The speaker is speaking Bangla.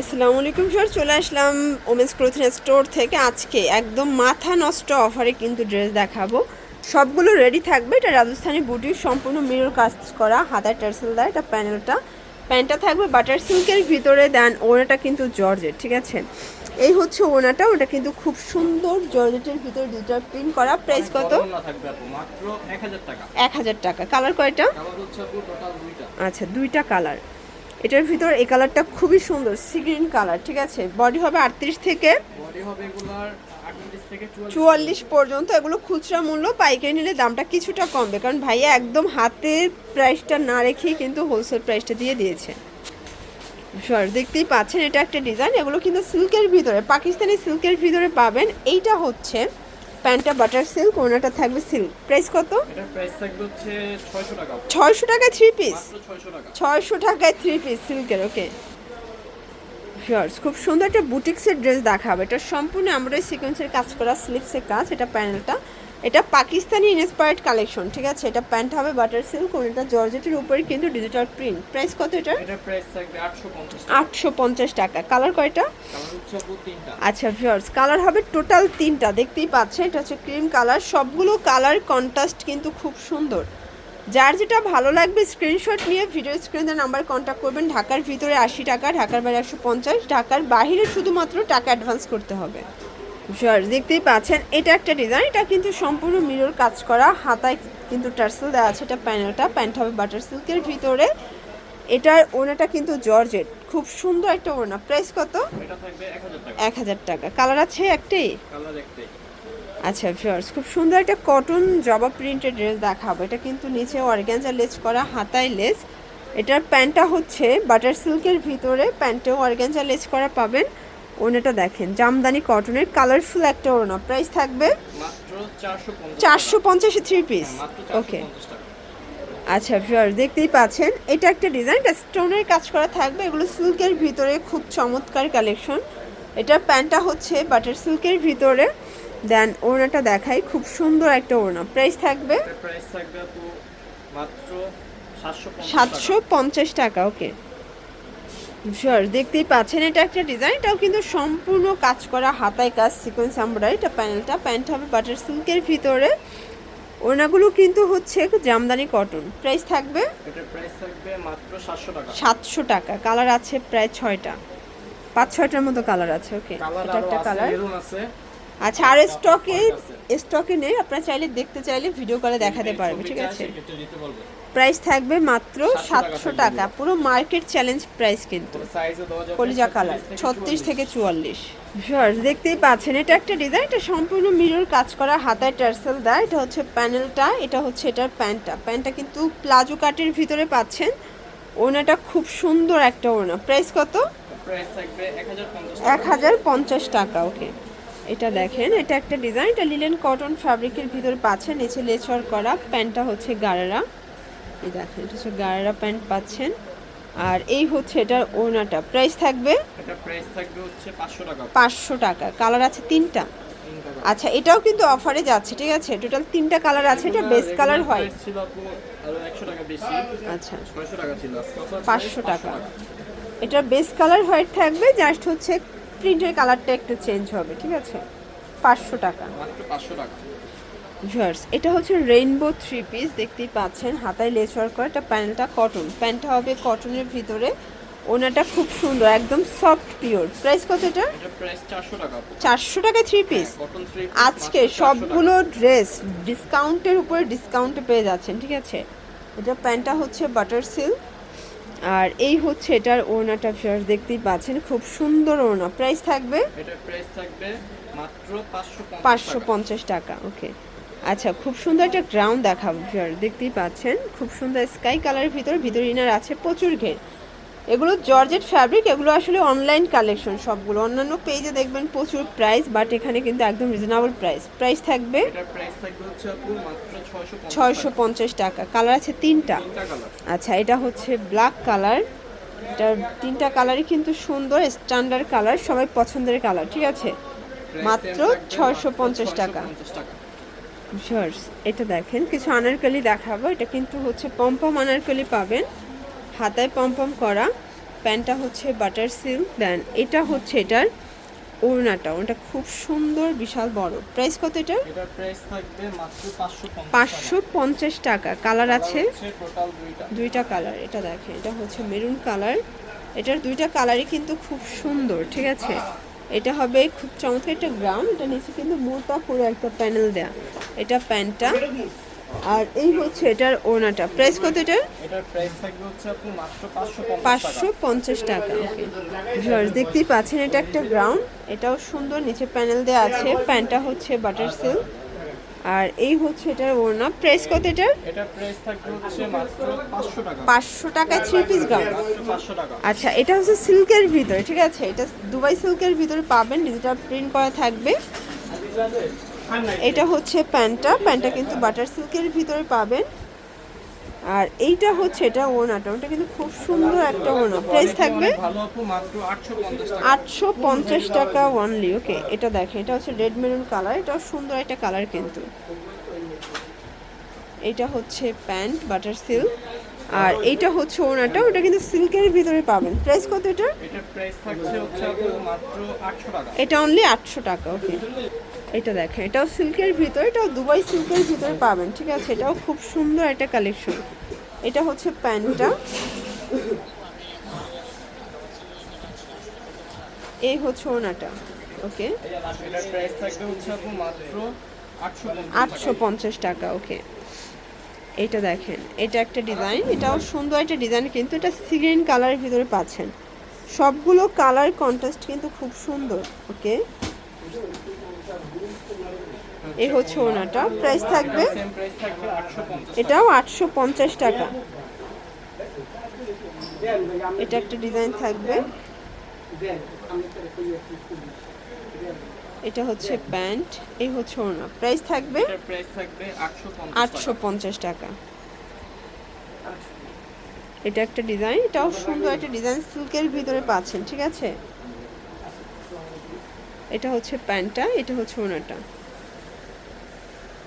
আসসালামু আলাইকুম স্যার চলে আসলাম ওমেন্স ক্লোথিং স্টোর থেকে। আজকে একদম মাথা নষ্ট অফারে কিন্তু ড্রেস দেখাবো। সবগুলো রেডি থাকবে। এটা রাজস্থানি বুটির সম্পূর্ণ মিরর কাজ করা হাতায় টার্সেল দেয় এটা প্যানেলটা প্যান্টটা থাকবে বাটার সিল্কের ভিতরে দেন ওনাটা কিন্তু জর্জেট ঠিক আছে? এই হচ্ছে ওনাটা ওটা কিন্তু খুব সুন্দর জর্জেটের ভিতরে দুটো প্রিন্ট করা। প্রাইস কত? এক হাজার টাকা। কালার কয়টা? আচ্ছা দুইটা কালার এটার ভিতর এই কালারটা খুবই সুন্দর সি গ্রিন কালার ঠিক আছে? বডি হবে আটত্রিশ থেকে বডি হবে এগুলার আটত্রিশ থেকে চুয়াল্লিশ। চুয়াল্লিশ পর্যন্ত এগুলো খুচরা মূল্য পাইকারি নিলে দামটা কিছুটা কমবে কারণ ভাইয়া একদম হাতের প্রাইসটা না রেখেই কিন্তু হোলসেল প্রাইসটা দিয়ে দিয়েছে। সর দেখতেই পাচ্ছেন এটা একটা ডিজাইন এগুলো কিন্তু সিল্কের ভিতরে পাকিস্তানি সিল্কের ভিতরে পাবেন। এইটা হচ্ছে প্যান্টটা বাটার সিল্ক ওনাটা থাকবে সিল্ক। প্রাইস কত? ছয়শো টাকায় থ্রি পিস ছয়শো টাকা। ছয়শো টাকায় থ্রি পিস সিল্কের ওকে শিওর্স খুব সুন্দর একটা বুটিক্সের ড্রেস দেখাবে। এটা সম্পূর্ণ আমরা সিকোয়েন্সের কাজ করা স্লিপসের কাজ এটা প্যানেলটা এটা পাকিস্তানি ইন্সপায়ার্ড কালেকশন ঠিক আছে? এটা প্যান্ট হবে বাটার সিল্ক এটা জর্জেটের উপরে কিন্তু ডিজিটাল প্রিন্ট প্রাইস কত এটা আটশো পঞ্চাশ টাকা। কালার কয়টা? আচ্ছা ভিউয়ার্স কালার হবে টোটাল তিনটা। দেখতেই পাচ্ছেন এটা হচ্ছে ক্রিম কালার সবগুলো কালার কন্ট্রাস্ট কিন্তু খুব সুন্দর। যার যেটা ভালো লাগবে স্ক্রিনশট নিয়ে ভিডিও স্ক্রিনে নাম্বার কন্ট্যাক্ট করবেন। ঢাকার ভিতরে আশি টাকা ঢাকার বাইরে একশো পঞ্চাশ ঢাকার বাইরে শুধুমাত্র টাকা অ্যাডভান্স করতে হবে। ভিউয়ার্স দেখতেই পাচ্ছেন এটা একটা ডিজাইন এটা কিন্তু সম্পূর্ণ মিরর কাজ করা হাতায় কিন্তু টার্সেল দেওয়া আছে এটা প্যানেলটা প্যান্ট হবে বাটার সিল্কের ভিতরে। এটার ওনাটা কিন্তু জর্জেট খুব সুন্দর একটা ওনা প্রাইস কত? এক হাজার টাকা। কালার আছে একটি একটাই। আচ্ছা ভিউয়ার্স খুব সুন্দর একটা কটন জবা প্রিন্টের ড্রেস দেখাবো। এটা কিন্তু নিচে অর্গ্যানজা লেস করা হাতায় লেস এটার প্যান্টটা হচ্ছে বাটার সিল্কের ভিতরে প্যান্টেও অর্গ্যানজা লেস করা পাবেন। ওনাটা দেখেন জামদানি কটনের কালারফুল একটা ওনা প্রাইস থাকবে চারশো পঞ্চাশ থ্রি পিস ওকে আচ্ছা ভিউয়ার্স দেখতেই পাচ্ছেন এটা একটা ডিজাইন এটা স্টোনের কাজ করা থাকবে। এগুলো সিল্কের ভিতরে খুব চমৎকার কালেকশন এটা প্যান্টটা হচ্ছে বাটার সিল্কের ভিতরে। দেন ওড়নাটা দেখাই খুব সুন্দর একটা ওড়না। প্রাইস থাকবে সাতশো পঞ্চাশ টাকা। ওকে শিওর দেখতেই পাচ্ছেন এটা একটা ডিজাইন এটাও কিন্তু সম্পূর্ণ কাজ করা হাতায় কাজ সিকোয়েন্স এমব্রয়ডারি এটা প্যানেলটা প্যান্ট হবে বাটার সিল্কের ভিতরে। ওনাগুলো কিন্তু হচ্ছে জামদানি কটন প্রাইস থাকবে? এটার প্রাইস থাকবে মাত্র সাতশো টাকা। কালার আছে প্রায় ছয়টা। পাঁচ ছয়টার মতো কালার আছে ওকে এটা একটা কালার আচ্ছা আর স্টকে স্টকে নেই আপনারা চাইলে দেখতে চাইলে ভিডিও করে দেখাতে পারবে ঠিক আছে? প্রাইস থাকবে মাত্র সাতশো টাকা পুরো মার্কেট চ্যালেঞ্জ প্রাইস কিন্তু। কলিজা কালার ছত্রিশ থেকে চুয়াল্লিশ। শিওর দেখতেই পাচ্ছেন এটা একটা ডিজাইন এটা সম্পূর্ণ মিরর কাজ করা হাতায় টার্সেল দেয় এটা হচ্ছে প্যানেলটা এটা হচ্ছে এটার প্যান্টটা প্যান্টটা কিন্তু প্লাজো কাটের ভিতরে পাচ্ছেন। ওনাটা খুব সুন্দর একটা ওনা। প্রাইস কত? প্রাইস থাকবে 1050 এক হাজার পঞ্চাশ টাকা ওকে এটা দেখেন এটা একটা ডিজাইন এটা লিলেন কটন ফ্যাব্রিকের ভিতরে পাচ্ছেন নিচে লেচর করা প্যান্টটা হচ্ছে গারারা। এই দেখেন এটা হচ্ছে গারারা প্যান্ট পাচ্ছেন। আর এই হচ্ছে এটার ওনাটা প্রাইস থাকবে? এটা প্রাইস থাকবে হচ্ছে 500 টাকা। পাঁচশো টাকা। কালার আছে তিনটা? আচ্ছা এটাও কিন্তু অফারে যাচ্ছে ঠিক আছে? টোটাল তিনটা কালার আছে এটা বেস কালার হয়। প্রাইস ছিল আপু আরও 100 টাকা বেশি। আচ্ছা। 600 টাকা এটার বেস কালার হোয়াইট থাকবে জাস্ট হচ্ছে প্রিন্টের কালারটা একটু চেঞ্জ হবে ঠিক আছে? পাঁচশো টাকা। 500 টাকা। ভিউয়ার্স এটা হচ্ছে রেইনবো থ্রি পিস দেখতেই পাচ্ছেন হাতায় লেস ওয়ার্ক করা এটা প্যান্টটা কটন। প্যান্টটা হবে কটনের ভিতরে। ওনাটা খুব সুন্দর একদম সফট পিওর। প্রাইস কত এটা? এটা প্রাইস 400 টাকা। চারশো টাকা থ্রি পিস? আজকে সবগুলো ড্রেস ডিসকাউন্টের উপরে ডিসকাউন্টে পেয়ে যাচ্ছেন ঠিক আছে? এটা প্যান্টটা হচ্ছে বাটার সিল্ক আর এই হচ্ছে এটার ওড়নাটা ফেয়ার দেখতেই পাচ্ছেন খুব সুন্দর ওড়না প্রাইস থাকবে? এটার প্রাইস থাকবে মাত্র 550 পাঁচশো টাকা। পঞ্চাশ টাকা ওকে। আচ্ছা খুব সুন্দর একটা গ্রাউন্ড দেখাবো ফেয়ার দেখতেই পাচ্ছেন। খুব সুন্দর স্কাই কালারের ভিতর ভিতর ইনার আছে প্রচুর ঘের। এগুলো জর্জেট ফ্যাব্রিক এগুলো আসলে অনলাইন কালেকশন সবগুলো। অন্যান্য পেজে দেখবেন প্রচুর প্রাইস বাট এখানে কিন্তু একদম রিজনেবল প্রাইস প্রাইস থাকবে এটা প্রাইস থাকবে হচ্ছে আপু মাত্র 650 ছয়শো পঞ্চাশ টাকা। কালার আছে তিনটা। আচ্ছা এটা হচ্ছে ব্ল্যাক কালার এটা তিনটা কালারই কিন্তু সুন্দর স্ট্যান্ডার্ড কালার সবাই পছন্দের কালার ঠিক আছে? মাত্র 650 টাকা। 650 টাকা। এটা দেখেন কিছু আনারকলি দেখাবো। এটা কিন্তু হচ্ছে পম্পম আনারকলি পাবেন। হাতায় পম্পম করা। প্যান্টটা হচ্ছে বাটার সিল্ক। দেন এটা হচ্ছে এটার ওড়নাটা। ওটা খুব সুন্দর বিশাল বড়। প্রাইস কত এটার? পাঁচশো পঞ্চাশ টাকা। কালার আছে? দুইটা। কালার। এটা দেখেন এটা হচ্ছে মেরুন কালার। এটার দুইটা কালারই কিন্তু খুব সুন্দর ঠিক আছে? এটা হবে খুব চমৎকার একটা গ্রাউন্ড। এটা নিচে কিন্তু মোটা করে একটা প্যানেল দেয়া। এটা প্যান্টটা আর এই হচ্ছে এটার ওড়নাটা। প্রাইস কত এটার? এটার প্রাইস থাকবে হচ্ছে আপনি মাত্র পাঁচশো পাঁচশো পঞ্চাশ টাকা ভিউয়ার্স দেখতেই পাচ্ছেন এটা একটা গ্রাউন্ড এটাও সুন্দর নিচে প্যানেল দেওয়া আছে। প্যান্টটা হচ্ছে বাটার সিল্ক আর এই হচ্ছে এটার ওড়না। প্রাইস কত এটার? এটার প্রাইস থাকবে হচ্ছে মাত্র পাঁচশো টাকা। পাঁচশো টাকায় থ্রি পিস গাউন মাত্র পাঁচশো টাকা। আচ্ছা এটা হচ্ছে সিল্কের ভিতরে ঠিক আছে? এটা দুবাই সিল্কের ভিতরে পাবেন ডিজিটাল প্রিন্ট করা থাকবে। এটা হচ্ছে প্যান্টটা। প্যান্টটা কিন্তু বাটার সিল্কের ভিতরে পাবেন। আর এইটা হচ্ছে এটা ওড়নাটা ওটা কিন্তু খুব সুন্দর একটা ওড়না প্রাইস থাকবে আটশো পঞ্চাশ টাকা ওয়ানলি ওকে এটা দেখেন এটা হচ্ছে রেড মেরুন কালার এটাও সুন্দর একটা কালার কিন্তু। এটা হচ্ছে প্যান্ট বাটার সিল্ক। আর এইটা হচ্ছে ওড়নাটা ওটা কিন্তু সিল্কের ভিতরে পাবেন। প্রাইস কত এটা এটার প্রাইস থাকছে হচ্ছে মাত্র আটশো টাকা। এটা অনলি আটশো টাকা ওকে এটা দেখেন, এটাও সিল্কের ভিতরে, এটাও দুবাই সিল্কের ভিতরে পাবেন, ঠিক আছে? এটাও খুব সুন্দর একটা কালেকশন। এটা হচ্ছে প্যান্টটা। এই হচ্ছে ওনাটা, ওকে? আটশো পঞ্চাশ টাকা, ওকে। এটা দেখেন, এটা একটা ডিজাইন, এটাও সুন্দর একটা ডিজাইন, কিন্তু এটা সিগ্রিন কালারের ভিতরে পাচ্ছেন। সবগুলো কালার কন্ট্রাস্ট কিন্তু খুব সুন্দর, ওকে? এই হচ্ছে ওনাটা। প্রাইস থাকবে? প্রাইস থাকবে এটাও আটশো পঞ্চাশ টাকা। এটা একটা ডিজাইন থাকবে। এটা হচ্ছে প্যান্ট। এই হচ্ছে ওনা। প্রাইস থাকবে? আটশো পঞ্চাশ টাকা। এটা একটা ডিজাইন এটাও সুন্দর একটা ডিজাইন সিল্কের ভিতরে পাচ্ছেন ঠিক আছে? এটা হচ্ছে প্যান্টটা এটা হচ্ছে ওনাটা।